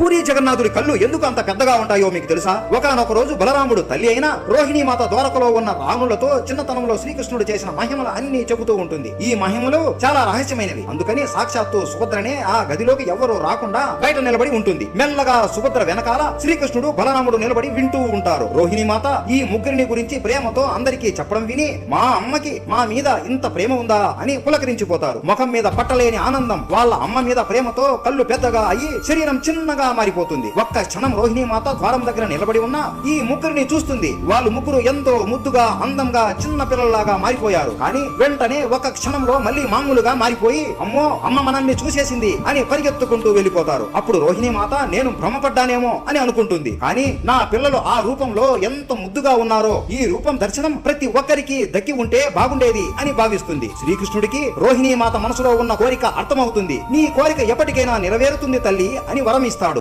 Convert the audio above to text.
పూరి జగన్నాథుడి కళ్ళు ఎందుకు అంత పెద్దగా ఉంటాయో మీకు తెలుసా? ఒకనొక రోజు బలరాముడు తల్లి అయిన రోహిణీ మాత ద్వారకలో ఉన్న రాములతో చిన్నతనంలో శ్రీకృష్ణుడు చేసిన మహిమలు అన్ని చెబుతూ ఉంటుంది. ఈ మహిమలు చాలా రహస్యమైనవి. అందుకని సాక్షాత్తు సుభద్రనే ఆ గదిలోకి ఎవరూ రాకుండా బయట నిలబడి ఉంటుంది. మెల్లగా సుభద్ర వెనకాల శ్రీకృష్ణుడు బలరాముడు నిలబడి వింటూ ఉంటారు. రోహిణీ మాత ఈ ముగ్గురిని గురించి ప్రేమతో అందరికీ చెప్పడం విని మా అమ్మకి మా మీద ఇంత ప్రేమ ఉందా? అని పులకరించిపోతారు. ముఖం మీద పట్టలేని ఆనందం వాళ్ళ అమ్మ మీద ప్రేమతో కళ్ళు పెద్దగా అయ్యి శరీరం చిన్నగా మారిపోతుంది. ఒక్క క్షణం రోహిణీ మాత ద్వారం దగ్గర నిలబడి ఉన్న ఈ ముగ్గురిని చూస్తుంది. వాళ్ళు ముగ్గురు ఎంతో ముద్దుగా అందంగా చిన్న పిల్లల్లాగా మారిపోయారు. కానీ వెంటనే ఒక క్షణంలో మళ్ళీ మామూలుగా మారిపోయి అమ్మో అమ్మ మనల్ని చూసేసింది అని పరిగెత్తుకుంటూ వెళ్ళిపోతారు. అప్పుడు రోహిణి మాత నేను భ్రమపడ్డానేమో అని అనుకుంటుంది. కానీ నా పిల్లలు ఆ రూపంలో ఎంత ముద్దుగా ఉన్నారో ఈ రూపం దర్శనం ప్రతి ఒక్కరికి దక్కి ఉంటే బాగుండేది అని భావిస్తుంది. శ్రీకృష్ణుడికి రోహిణి మాత మనసులో ఉన్న కోరిక అర్థమవుతుంది. నీ కోరిక ఎప్పటికైనా నెరవేరుతుంది తల్లి అని వరం ఇస్తాడు